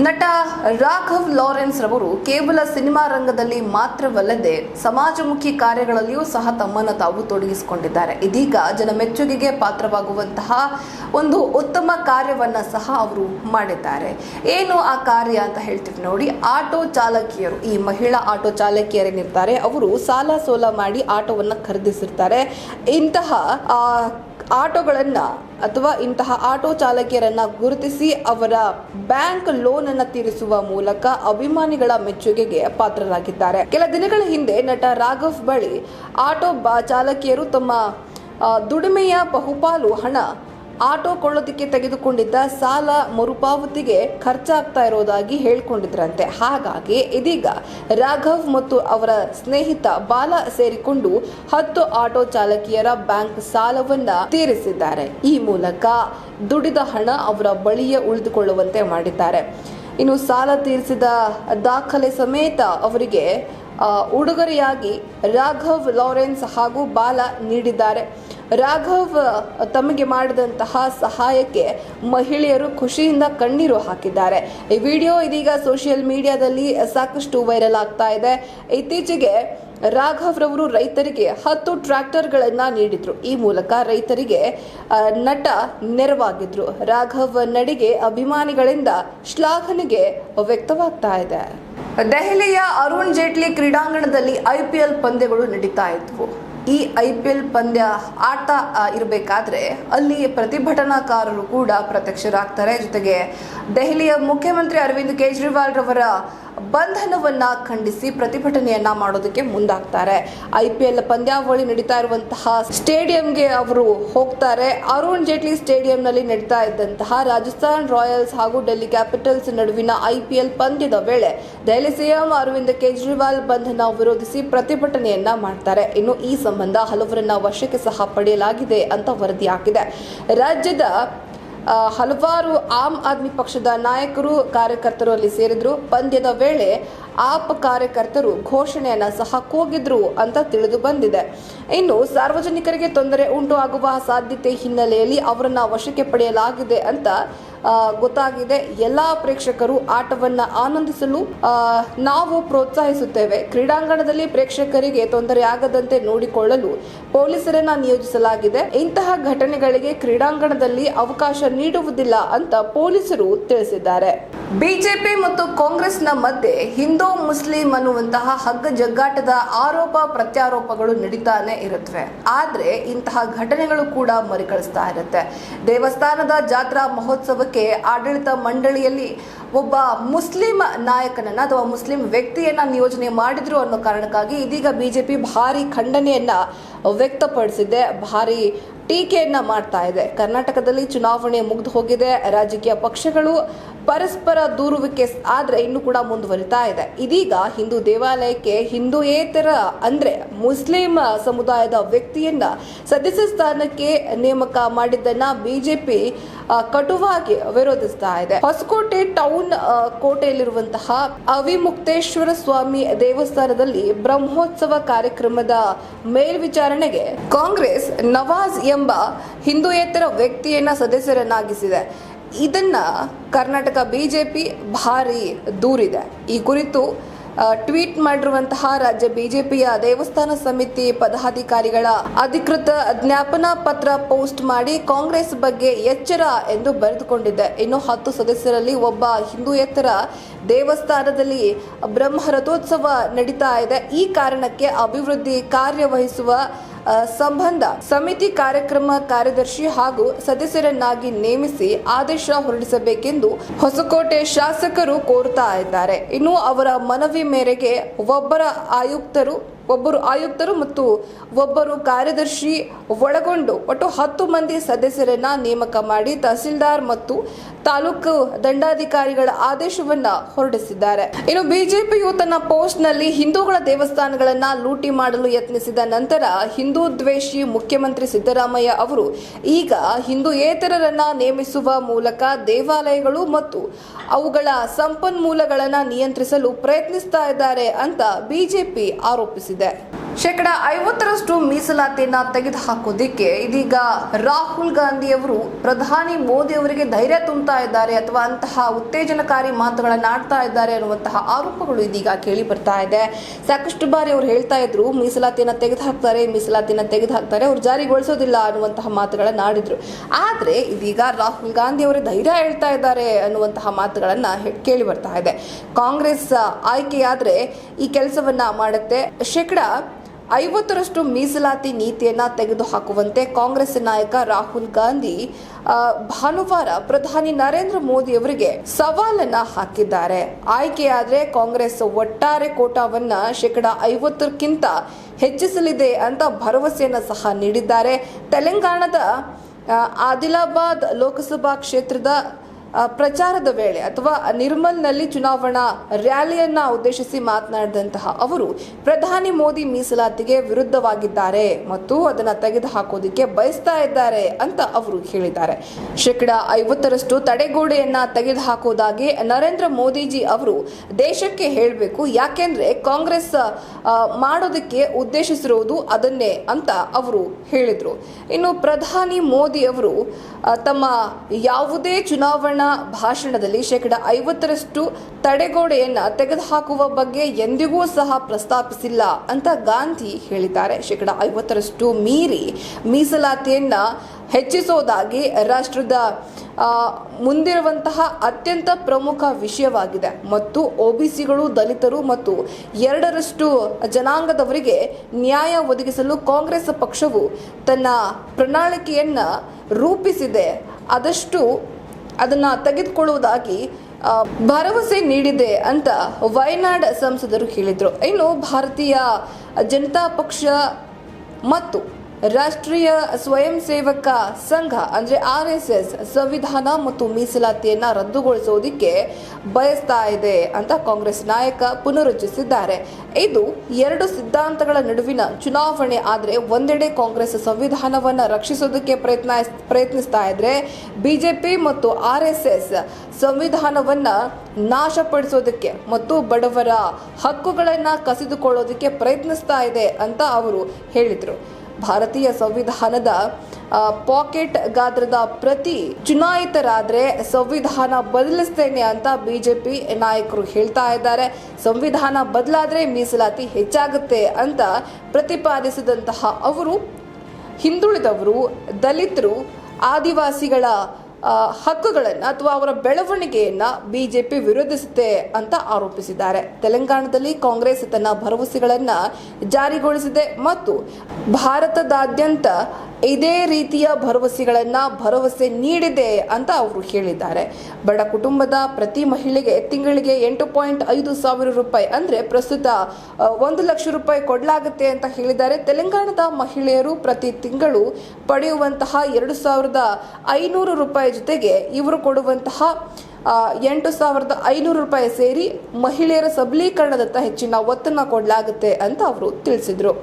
ನಟ ರಾಘವ್ ಲಾರೆನ್ಸ್ ರವರು ಕೇವಲ ಸಿನಿಮಾ ರಂಗದಲ್ಲಿ ಮಾತ್ರವಲ್ಲದೆ ಸಮಾಜಮುಖಿ ಕಾರ್ಯಗಳಲ್ಲಿಯೂ ಸಹ ತಮ್ಮನ್ನು ತಾವು ತೊಡಗಿಸಿಕೊಂಡಿದ್ದಾರೆ. ಇದೀಗ ಜನ ಮೆಚ್ಚುಗೆಗೆ ಪಾತ್ರವಾಗುವಂತಹ ಒಂದು ಉತ್ತಮ ಕಾರ್ಯವನ್ನ ಸಹ ಅವರು ಮಾಡಿದ್ದಾರೆ. ಏನು ಆ ಕಾರ್ಯ ಅಂತ ಹೇಳ್ತೀವಿ ನೋಡಿ, ಆಟೋ ಚಾಲಕಿಯರು, ಈ ಮಹಿಳಾ ಆಟೋ ಚಾಲಕಿಯರೇನಿರ್ತಾರೆ ಅವರು ಸಾಲ ಸೋಲ ಮಾಡಿ ಆಟೋವನ್ನು ಖರೀದಿಸಿರ್ತಾರೆ. ಇಂತಹ ಆಟೋಗಳನ್ನ ಅಥವಾ ಇಂತಹ ಆಟೋ ಚಾಲಕಿಯರನ್ನ ಗುರುತಿಸಿ ಅವರ ಬ್ಯಾಂಕ್ ಲೋನ್ ಅನ್ನ ತೀರಿಸುವ ಮೂಲಕ ಅಭಿಮಾನಿಗಳ ಮೆಚ್ಚುಗೆಗೆ ಪಾತ್ರರಾಗಿದ್ದಾರೆ. ಕೆಲ ದಿನಗಳ ಹಿಂದೆ ನಟ ರಾಘವ್ ಬಳಿ ಆಟೋ ಚಾಲಕಿಯರು ತಮ್ಮ ದುಡಿಮೆಯ ಬಹುಪಾಲು ಹಣ ಆಟೋ ಕೊಳ್ಳೋದಕ್ಕೆ ತೆಗೆದುಕೊಂಡಿದ್ದ ಸಾಲ ಮರುಪಾವತಿಗೆ ಖರ್ಚಾಗ್ತಾ ಇರೋದಾಗಿ ಹೇಳ್ಕೊಂಡಿದ್ರಂತೆ. ಹಾಗಾಗಿ ಇದೀಗ ರಾಘವ್ ಮತ್ತು ಅವರ ಸ್ನೇಹಿತ ಬಾಲ ಸೇರಿಕೊಂಡು ಹತ್ತು ಆಟೋ ಚಾಲಕಿಯರ ಬ್ಯಾಂಕ್ ಸಾಲವನ್ನ ತೀರಿಸಿದ್ದಾರೆ. ಈ ಮೂಲಕ ದುಡಿದ ಹಣ ಅವರ ಬಳಿಯೇ ಉಳಿದುಕೊಳ್ಳುವಂತೆ ಮಾಡಿದ್ದಾರೆ. ಇನ್ನು ಸಾಲ ತೀರಿಸಿದ ದಾಖಲೆ ಸಮೇತ ಅವರಿಗೆ ಉಡುಗೊರೆಯಾಗಿ ರಾಘವ್ ಲಾರೆನ್ಸ್ ಹಾಗೂ ಬಾಲ ನೀಡಿದ್ದಾರೆ. ರಾಘವ್ ತಮಗೆ ಮಾಡಿದಂತಹ ಸಹಾಯಕ್ಕೆ ಮಹಿಳೆಯರು ಖುಷಿಯಿಂದ ಕಣ್ಣೀರು ಹಾಕಿದ್ದಾರೆ. ಈ ವಿಡಿಯೋ ಇದೀಗ ಸೋಷಿಯಲ್ ಮೀಡಿಯಾದಲ್ಲಿ ಸಾಕಷ್ಟು ವೈರಲ್ ಆಗ್ತಾ ಇದೆ. ಇತ್ತೀಚೆಗೆ ರಾಘವ್ ರವರು ರೈತರಿಗೆ ಹತ್ತು ಟ್ರ್ಯಾಕ್ಟರ್ಗಳನ್ನು ನೀಡಿದ್ರು. ಈ ಮೂಲಕ ರೈತರಿಗೆ ನಟ ನೆರವಾಗಿದ್ರು. ರಾಘವ್ ನಡಿಗೆ ಅಭಿಮಾನಿಗಳಿಂದ ಶ್ಲಾಘನೆಗೆ ವ್ಯಕ್ತವಾಗ್ತಾ ಇದೆ. ದೆಹಲಿಯ ಅರುಣ್ ಜೇಟ್ಲಿ ಕ್ರೀಡಾಂಗಣದಲ್ಲಿ ಐಪಿಎಲ್ ಪಂದ್ಯಗಳು ನಡೀತಾ ಇದ್ವು. ಈ ಐ ಪಿ ಎಲ್ ಪಂದ್ಯ ಆಟ ಇರಬೇಕಾದ್ರೆ ಅಲ್ಲಿ ಪ್ರತಿಭಟನಾಕಾರರು ಕೂಡ ಪ್ರತ್ಯಕ್ಷರಾಗ್ತಾರೆ. ಜೊತೆಗೆ ದೆಹಲಿಯ ಮುಖ್ಯಮಂತ್ರಿ ಅರವಿಂದ್ ಕೇಜ್ರಿವಾಲ್ ರವರ ಬಂಧನವನ್ನ ಖಂಡಿಸಿ ಪ್ರತಿಭಟನೆಯನ್ನ ಮಾಡೋದಕ್ಕೆ ಮುಂದಾಗ್ತಾರೆ. ಐ ಪಿ ಎಲ್ ಪಂದ್ಯಾವಳಿ ನಡೀತಾ ಇರುವಂತಹ ಸ್ಟೇಡಿಯಂಗೆ ಅವರು ಹೋಗ್ತಾರೆ. ಅರುಣ್ ಜೇಟ್ಲಿ ಸ್ಟೇಡಿಯಂನಲ್ಲಿ ನಡೀತಾ ಇದ್ದಂತಹ ರಾಜಸ್ಥಾನ್ ರಾಯಲ್ಸ್ ಹಾಗೂ ಡೆಲ್ಲಿ ಕ್ಯಾಪಿಟಲ್ಸ್ ನಡುವಿನ ಐ ಪಿ ಎಲ್ ಪಂದ್ಯದ ವೇಳೆ ದೆಹಲಿ ಸಿಎಂ ಅರವಿಂದ್ ಕೇಜ್ರಿವಾಲ್ ಬಂಧನ ವಿರೋಧಿಸಿ ಪ್ರತಿಭಟನೆಯನ್ನ ಮಾಡ್ತಾರೆ. ಇನ್ನು ಈ ಸಂಬಂಧ ಹಲವರನ್ನ ವಶಕ್ಕೆ ಸಹ ಪಡೆಯಲಾಗಿದೆ ಅಂತ ವರದಿಯಾಗಿದೆ. ರಾಜ್ಯದ ಹಲವಾರು ಆಮ್ ಆದ್ಮಿ ಪಕ್ಷದ ನಾಯಕರು ಕಾರ್ಯಕರ್ತರು ಅಲ್ಲಿ ಸೇರಿದ್ರು. ಪಂದ್ಯದ ವೇಳೆ ಆಪ್ ಕಾರ್ಯಕರ್ತರು ಘೋಷಣೆಯನ್ನ ಸಹ ಕೂಗಿದ್ರು ಅಂತ ತಿಳಿದು ಬಂದಿದೆ. ಇನ್ನು ಸಾರ್ವಜನಿಕರಿಗೆ ತೊಂದರೆ ಉಂಟು ಆಗುವ ಸಾಧ್ಯತೆ ಹಿನ್ನೆಲೆಯಲ್ಲಿ ಅವರನ್ನ ವಶಕ್ಕೆ ಪಡೆಯಲಾಗಿದೆ ಅಂತ ಗೊತ್ತಾಗಿದೆ. ಎಲ್ಲಾ ಪ್ರೇಕ್ಷಕರು ಆಟವನ್ನ ಆನಂದಿಸಲು ನಾವು ಪ್ರೋತ್ಸಾಹಿಸುತ್ತೇವೆ. ಕ್ರೀಡಾಂಗಣದಲ್ಲಿ ಪ್ರೇಕ್ಷಕರಿಗೆ ತೊಂದರೆ ಆಗದಂತೆ ನೋಡಿಕೊಳ್ಳಲು ಪೊಲೀಸರನ್ನ ನಿಯೋಜಿಸಲಾಗಿದೆ. ಇಂತಹ ಘಟನೆಗಳಿಗೆ ಕ್ರೀಡಾಂಗಣದಲ್ಲಿ ಅವಕಾಶ ನೀಡುವುದಿಲ್ಲ ಅಂತ ಪೊಲೀಸರು ತಿಳಿಸಿದ್ದಾರೆ. ಬಿಜೆಪಿ ಮತ್ತು ಕಾಂಗ್ರೆಸ್ನ ಮಧ್ಯೆ ಹಿಂದೂ ಮುಸ್ಲಿಂ ಅನ್ನುವಂತಹ ಹಗ್ಗ ಜಗ್ಗಾಟದ ಆರೋಪ ಪ್ರತ್ಯಾರೋಪಗಳು ನಡೀತಾನೆ ಇರುತ್ತವೆ. ಆದ್ರೆ ಇಂತಹ ಘಟನೆಗಳು ಕೂಡ ಮರಿಕಳಿಸ್ತಾ ಇರುತ್ತೆ. ದೇವಸ್ಥಾನದ ಜಾತ್ರಾ ಮಹೋತ್ಸವಕ್ಕೆ ಆಡಳಿತ ಮಂಡಳಿಯಲ್ಲಿ ಒಬ್ಬ ಮುಸ್ಲಿಂ ನಾಯಕನನ್ನ ಅಥವಾ ಮುಸ್ಲಿಂ ವ್ಯಕ್ತಿಯನ್ನ ನಿಯೋಜನೆ ಮಾಡಿದ್ರು ಅನ್ನೋ ಕಾರಣಕ್ಕಾಗಿ ಇದೀಗ ಬಿಜೆಪಿ ಭಾರಿ ಖಂಡನೆಯನ್ನ ವ್ಯಕ್ತಪಡಿಸಿದೆ, ಭಾರಿ ಟೀಕೆಯನ್ನ ಮಾಡ್ತಾ ಇದೆ. ಕರ್ನಾಟಕದಲ್ಲಿ ಚುನಾವಣೆ ಮುಗಿದು ಹೋಗಿದೆ. ರಾಜಕೀಯ ಪಕ್ಷಗಳು ಪರಸ್ಪರ ದೂರುವಿಕೆ ಆದರೆ ಇನ್ನು ಕೂಡ ಮುಂದುವರಿತಾ ಇದೆ. ಇದೀಗ ಹಿಂದೂ ದೇವಾಲಯಕ್ಕೆ ಹಿಂದೂಯೇತರ ಅಂದರೆ ಮುಸ್ಲಿಂ ಸಮುದಾಯದ ವ್ಯಕ್ತಿಯನ್ನ ಸದಸ್ಯ ಸ್ಥಾನಕ್ಕೆ ನೇಮಕ ಮಾಡಿದ್ದನ್ನ ಬಿಜೆಪಿ ಕಟುವಾಗಿ ವಿರೋಧಿಸ್ತಾ ಇದೆ. ಹೊಸಕೋಟೆ ಟೌನ್ ಕೋಟೆಯಲ್ಲಿರುವಂತಹ ಅವಿಮುಕ್ತೇಶ್ವರ ಸ್ವಾಮಿ ದೇವಸ್ಥಾನದಲ್ಲಿ ಬ್ರಹ್ಮೋತ್ಸವ ಕಾರ್ಯಕ್ರಮದ ಮೇಲ್ವಿಚಾರಣೆಗೆ ಕಾಂಗ್ರೆಸ್ ನವಾಜ್ ಎಂಬ ಹಿಂದೂಯೇತರ ವ್ಯಕ್ತಿಯನ್ನ ಸದಸ್ಯರನ್ನಾಗಿಸಿದೆ. ಇದನ್ನ ಕರ್ನಾಟಕ ಬಿಜೆಪಿ ಭಾರಿ ದೂರಿದೆ. ಈ ಕುರಿತು ಟ್ವೀಟ್ ಮಾಡಿರುವಂತಹ ರಾಜ್ಯ ಬಿಜೆಪಿಯ ದೇವಸ್ಥಾನ ಸಮಿತಿ ಪದಾಧಿಕಾರಿಗಳ ಅಧಿಕೃತ ಜ್ಞಾಪನಾ ಪತ್ರ ಪೋಸ್ಟ್ ಮಾಡಿ ಕಾಂಗ್ರೆಸ್ ಬಗ್ಗೆ ಎಚ್ಚರ ಎಂದು ಬರೆದುಕೊಂಡಿದೆ ಇನ್ನು ಹತ್ತು ಸದಸ್ಯರಲ್ಲಿ ಒಬ್ಬ ಹಿಂದೂಯೇತರ ದೇವಸ್ಥಾನದಲ್ಲಿ ಬ್ರಹ್ಮ ರಥೋತ್ಸವ ನಡೀತಾ ಇದೆ. ಈ ಕಾರಣಕ್ಕೆ ಅಭಿವೃದ್ಧಿ ಕಾರ್ಯವಹಿಸುವ ಸಂಬಂಧ ಸಮಿತಿ ಕಾರ್ಯಕ್ರಮ ಕಾರ್ಯದರ್ಶಿ ಹಾಗೂ ಸದಸ್ಯರನ್ನಾಗಿ ನೇಮಿಸಿ ಆದೇಶ ಹೊರಡಿಸಬೇಕೆಂದು ಹೊಸಕೋಟೆ ಶಾಸಕರು ಕೋರುತ್ತಾ ಇದ್ದಾರೆ. ಇನ್ನು ಅವರ ಮನವಿ ಮೇರೆಗೆ ಒಬ್ಬರ ಆಯುಕ್ತರು ಒಬ್ಬರು ಆಯುಕ್ತರು ಮತ್ತು ಒಬ್ಬರು ಕಾರ್ಯದರ್ಶಿ ಒಳಗೊಂಡು ಒಟ್ಟು ಹತ್ತು ಮಂದಿ ಸದಸ್ಯರನ್ನ ನೇಮಕ ಮಾಡಿ ತಹಸೀಲ್ದಾರ್ ಮತ್ತು ತಾಲೂಕು ದಂಡಾಧಿಕಾರಿಗಳ ಆದೇಶವನ್ನ ಹೊರಡಿಸಿದ್ದಾರೆ. ಇನ್ನು ಬಿಜೆಪಿಯು ತನ್ನ ಪೋಸ್ಟ್ನಲ್ಲಿ ಹಿಂದೂಗಳ ದೇವಸ್ಥಾನಗಳನ್ನ ಲೂಟಿ ಮಾಡಲು ಯತ್ನಿಸಿದ ನಂತರ ಹಿಂದೂ ದ್ವೇಷಿ ಮುಖ್ಯಮಂತ್ರಿ ಸಿದ್ದರಾಮಯ್ಯ ಅವರು ಈಗ ಹಿಂದೂಯೇತರರನ್ನ ನೇಮಿಸುವ ಮೂಲಕ ದೇವಾಲಯಗಳು ಮತ್ತು ಅವುಗಳ ಸಂಪನ್ಮೂಲಗಳನ್ನ ನಿಯಂತ್ರಿಸಲು ಪ್ರಯತ್ನಿಸ್ತಾ ಇದ್ದಾರೆ ಅಂತ ಬಿಜೆಪಿ ಆರೋಪಿಸಿದೆ. ತಿಳಿಸಿದೆ ಶೇಕಡ ಐವತ್ತರಷ್ಟು ಮೀಸಲಾತಿಯನ್ನ ತೆಗೆದುಹಾಕೋದಿಕ್ಕೆ ಇದೀಗ ರಾಹುಲ್ ಗಾಂಧಿ ಅವರು ಪ್ರಧಾನಿ ಮೋದಿ ಅವರಿಗೆ ಧೈರ್ಯ ತುಂಬುತ್ತಾ ಇದ್ದಾರೆ ಅಥವಾ ಅಂತಹ ಉತ್ತೇಜನಕಾರಿ ಮಾತುಗಳನ್ನ ಆಡ್ತಾ ಇದ್ದಾರೆ ಅನ್ನುವಂತಹ ಆರೋಪಗಳು ಇದೀಗ ಕೇಳಿ ಬರ್ತಾ ಇದೆ. ಸಾಕಷ್ಟು ಬಾರಿ ಅವರು ಹೇಳ್ತಾ ಇದ್ರು, ಮೀಸಲಾತಿಯನ್ನ ತೆಗೆದುಹಾಕ್ತಾರೆ ಮೀಸಲಾತಿಯನ್ನ ತೆಗೆದುಹಾಕ್ತಾರೆ, ಅವ್ರು ಜಾರಿಗೊಳಿಸೋದಿಲ್ಲ ಅನ್ನುವಂತಹ ಮಾತುಗಳನ್ನ ಆಡಿದ್ರು. ಆದ್ರೆ ಇದೀಗ ರಾಹುಲ್ ಗಾಂಧಿ ಅವರು ಧೈರ್ಯ ಹೇಳ್ತಾ ಇದ್ದಾರೆ ಅನ್ನುವಂತಹ ಮಾತುಗಳನ್ನ ಕೇಳಿ ಬರ್ತಾ ಇದೆ. ಕಾಂಗ್ರೆಸ್ ಆಯ್ಕೆಯಾದ್ರೆ ಈ ಕೆಲಸವನ್ನ ಮಾಡುತ್ತೆ. ಶೇಕಡ ಐವತ್ತರಷ್ಟು ಮೀಸಲಾತಿ ನೀತಿಯನ್ನ ತೆಗೆದುಹಾಕುವಂತೆ ಕಾಂಗ್ರೆಸ್ ನಾಯಕ ರಾಹುಲ್ ಗಾಂಧಿ ಭಾನುವಾರ ಪ್ರಧಾನಿ ನರೇಂದ್ರ ಮೋದಿ ಅವರಿಗೆ ಸವಾಲನ್ನ ಹಾಕಿದ್ದಾರೆ. ಆಯ್ಕೆಯಾದರೆ ಕಾಂಗ್ರೆಸ್ ಒಟ್ಟಾರೆ ಕೋಟಾವನ್ನ ಶೇಕಡ ಐವತ್ತಕ್ಕಿಂತ ಹೆಚ್ಚಿಸಲಿದೆ ಅಂತ ಭರವಸೆಯನ್ನ ಸಹ ನೀಡಿದ್ದಾರೆ. ತೆಲಂಗಾಣದ ಆದಿಲಾಬಾದ್ ಲೋಕಸಭಾ ಕ್ಷೇತ್ರದ ಪ್ರಚಾರದ ವೇಳೆ ಅಥವಾ ನಿರ್ಮಲ್ನಲ್ಲಿ ಚುನಾವಣಾ ರ್ಯಾಲಿಯನ್ನ ಉದ್ದೇಶಿಸಿ ಮಾತನಾಡಿದಂತಹ ಅವರು, ಪ್ರಧಾನಿ ಮೋದಿ ಮೀಸಲಾತಿಗೆ ವಿರುದ್ಧವಾಗಿದ್ದಾರೆ ಮತ್ತು ಅದನ್ನ ತೆಗೆದುಹಾಕೋದಿಕ್ಕೆ ಬಯಸ್ತಾ ಇದ್ದಾರೆ ಅಂತ ಅವರು ಹೇಳಿದ್ದಾರೆ. ಶೇಕಡ ಐವತ್ತರಷ್ಟು ತಡೆಗೋಡೆಯನ್ನ ಹಾಕೋದಾಗೆ ನರೇಂದ್ರ ಮೋದಿಜಿ ಅವರು ದೇಶಕ್ಕೆ ಹೇಳಬೇಕು, ಯಾಕೆಂದ್ರೆ ಕಾಂಗ್ರೆಸ್ ಮಾಡೋದಕ್ಕೆ ಉದ್ದೇಶಿಸಿರುವುದು ಅದನ್ನೇ ಅಂತ ಅವರು ಹೇಳಿದ್ರು. ಇನ್ನು ಪ್ರಧಾನಿ ಮೋದಿ ಅವರು ತಮ್ಮ ಯಾವುದೇ ಚುನಾವಣಾ ಭಾಷಣದಲ್ಲಿ ಶೇಕಡ ಐವತ್ತರಷ್ಟು ತಡೆಗೋಡೆಯನ್ನ ತೆಗೆದುಹಾಕುವ ಬಗ್ಗೆ ಎಂದಿಗೂ ಸಹ ಪ್ರಸ್ತಾಪಿಸಿಲ್ಲ ಅಂತ ಗಾಂಧಿ ಹೇಳಿದ್ದಾರೆ. ಶೇಕಡ ಐವತ್ತರಷ್ಟು ಮೀರಿ ಮೀಸಲಾತಿಯನ್ನ ಹೆಚ್ಚಿಸೋದಾಗಿ ರಾಷ್ಟ್ರದ ಮುಂದಿರುವಂತಹ ಅತ್ಯಂತ ಪ್ರಮುಖ ವಿಷಯವಾಗಿದೆ. ಮತ್ತು ಒಬಿಸಿಗಳು ದಲಿತರು ಮತ್ತು ಎರಡರಷ್ಟು ಜನಾಂಗದವರಿಗೆ ನ್ಯಾಯ ಒದಗಿಸಲು ಕಾಂಗ್ರೆಸ್ ಪಕ್ಷವು ತನ್ನ ಪ್ರಣಾಳಿಕೆಯನ್ನು ರೂಪಿಸಿದೆ. ಆದಷ್ಟು ಅದನ್ನ ತೆಗೆದುಕೊಳ್ಳುವುದಾಗಿ ಭರವಸೆ ನೀಡಿದೆ ಅಂತ ವಯನಾಡ್ ಸಂಸದರು ಹೇಳಿದರು. ಇನ್ನು ಭಾರತೀಯ ಜನತಾ ಪಕ್ಷ ಮತ್ತು ರಾಷ್ಟ್ರೀಯ ಸ್ವಯಂ ಸೇವಕ ಸಂಘ, ಅಂದ್ರೆ ಆರ್ ಎಸ್ ಎಸ್ ಸಂವಿಧಾನ ಮತ್ತು ಮೀಸಲಾತಿಯನ್ನ ರದ್ದುಗೊಳಿಸುವುದಕ್ಕೆ ಬಯಸ್ತಾ ಇದೆ ಅಂತ ಕಾಂಗ್ರೆಸ್ ನಾಯಕ ಪುನರುಚ್ಚರಿಸಿದ್ದಾರೆ. ಇದು ಎರಡು ಸಿದ್ಧಾಂತಗಳ ನಡುವಿನ ಚುನಾವಣೆ ಆದರೆ ಒಂದೆಡೆ ಕಾಂಗ್ರೆಸ್ ಸಂವಿಧಾನವನ್ನ ರಕ್ಷಿಸೋದಕ್ಕೆ ಪ್ರಯತ್ನ, ಪ್ರಯತ್ನಿಸ್ತಾ ಇದ್ರೆ ಬಿಜೆಪಿ ಮತ್ತು ಆರ್ ಎಸ್ ಎಸ್ ಸಂವಿಧಾನವನ್ನ ನಾಶಪಡಿಸೋದಕ್ಕೆ ಮತ್ತು ಬಡವರ ಹಕ್ಕುಗಳನ್ನ ಕಸಿದುಕೊಳ್ಳೋದಕ್ಕೆ ಪ್ರಯತ್ನಿಸ್ತಾ ಇದೆ ಅಂತ ಅವರು ಹೇಳಿದರು. ಭಾರತೀಯ ಸಂವಿಧಾನದ ಪಾಕೆಟ್ ಗಾತ್ರದ ಪ್ರತಿ ಚುನಾಯಿತರಾದ್ರೆ ಸಂವಿಧಾನ ಬದಲಿಸ್ತೇನೆ ಅಂತ ಬಿಜೆಪಿ ನಾಯಕರು ಹೇಳ್ತಾ ಇದ್ದಾರೆ. ಸಂವಿಧಾನ ಬದಲಾದ್ರೆ ಮೀಸಲಾತಿ ಹೆಚ್ಚಾಗುತ್ತೆ ಅಂತ ಪ್ರತಿಪಾದಿಸಿದಂತಹ ಅವರು ಹಿಂದುಳಿದವರು, ದಲಿತರು, ಆದಿವಾಸಿಗಳ ಹಕ್ಕುಗಳನ್ನು ಅಥವಾ ಅವರ ಬೆಳವಣಿಗೆಯನ್ನು ಬಿ ಜೆ ಪಿ ವಿರೋಧಿಸುತ್ತೆ ಅಂತ ಆರೋಪಿಸಿದ್ದಾರೆ. ತೆಲಂಗಾಣದಲ್ಲಿ ಕಾಂಗ್ರೆಸ್ ತನ್ನ ಭರವಸೆಗಳನ್ನು ಜಾರಿಗೊಳಿಸಿದೆ ಮತ್ತು ಭಾರತದಾದ್ಯಂತ ಇದೇ ರೀತಿಯ ಭರವಸೆಗಳನ್ನು ಭರವಸೆ ನೀಡಿದೆ ಅಂತ ಅವರು ಹೇಳಿದ್ದಾರೆ. ಬಡ ಕುಟುಂಬದ ಪ್ರತಿ ಮಹಿಳೆಗೆ ತಿಂಗಳಿಗೆ ಎಂಟು ಪಾಯಿಂಟ್ ಐದು ಸಾವಿರ ರೂಪಾಯಿ ಅಂದರೆ ಪ್ರಸ್ತುತ ಒಂದು ಲಕ್ಷ ರೂಪಾಯಿ ಕೊಡಲಾಗುತ್ತೆ ಅಂತ ಹೇಳಿದ್ದಾರೆ. ತೆಲಂಗಾಣದ ಮಹಿಳೆಯರು ಪ್ರತಿ ತಿಂಗಳು ಪಡೆಯುವಂತಹ ಎರಡು ಸಾವಿರದ ಐನೂರು ರೂಪಾಯಿ ಜೊತೆಗೆ ಇವರು ಕೊಡುವಂತಹ ಎಂಟು ಸಾವಿರದ ಐನೂರು ರೂಪಾಯಿ ಸೇರಿ ಮಹಿಳೆಯರ ಸಬಲೀಕರಣದತ್ತ ಹೆಚ್ಚಿನ ಒತ್ತನ್ನು ಕೊಡಲಾಗುತ್ತೆ ಅಂತ ಅವರು ತಿಳಿಸಿದರು.